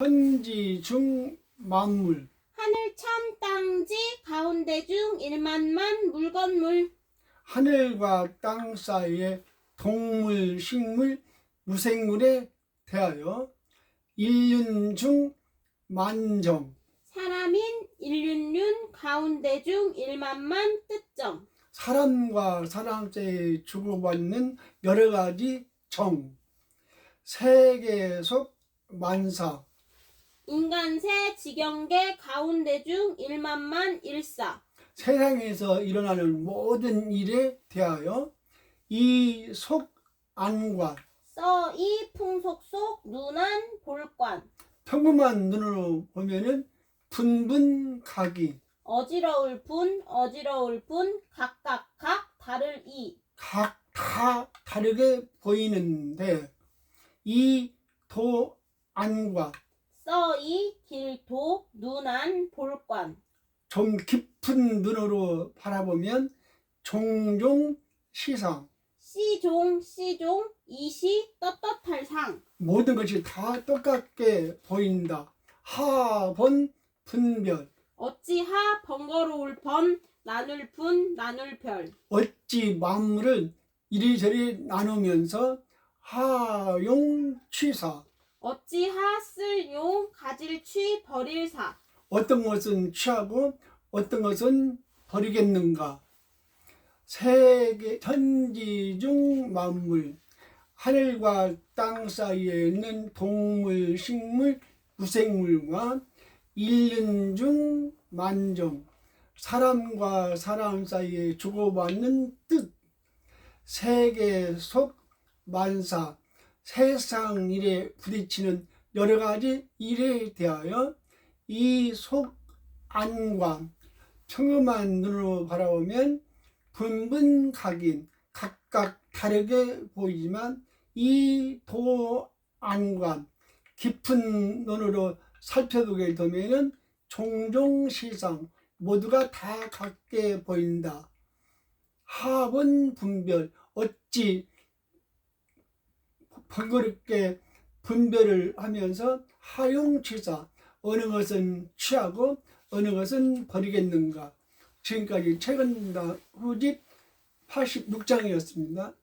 천지 중 만물. 하늘 천 땅지 가운데 중 일만만 물건물. 하늘과 땅 사이의 동물, 식물, 무생물에 대하여 인륜 중 만정. 사람인 일륜륜 가운데 중 일만만 뜻정. 사람과 사람 사이에 주고받는 여러 가지 정. 세계 속 만사 인간세 지경계 가운데 중 일만만 일사. 세상에서 일어나는 모든 일에 대하여 이 속 안과 써이 풍속 속 눈안 볼관. 평범한 눈으로 보면은 분분각이 어지러울 분 어지러울 분 각각 각 다를 이. 각 다 다르게 보이는데 이 도 안과 써이 길도 눈안 볼관. 좀 깊은 눈으로 바라보면 종종 시상. 시종 시종 이시 떳떳할 상. 모든 것이 다 똑같게 보인다. 하번 분별. 어찌하 번거로울 번 나눌 분 나눌 별. 어찌 만물을 이리저리 나누면서 하용 취사. 어찌하 쓸용 가질 취 버릴 사. 어떤 것은 취하고 어떤 것은 버리겠는가? 세계 천지 중 만물 하늘과 땅 사이에 있는 동물 식물 무생물과 일륜 중 만정 사람과 사람 사이에 주고받는 뜻. 세계 속 만사 세상 일에 부딪히는 여러 가지 일에 대하여 이 속 안과 평범한 눈으로 바라보면 분분각인 각각 다르게 보이지만 이 도 안과 깊은 눈으로 살펴보게 되면은 종종 시상 모두가 다 같게 보인다. 하원 분별 어찌 번거롭게 분별을 하면서 하용취사 어느 것은 취하고 어느 것은 버리겠는가 지금까지 최근 후집 86장이었습니다.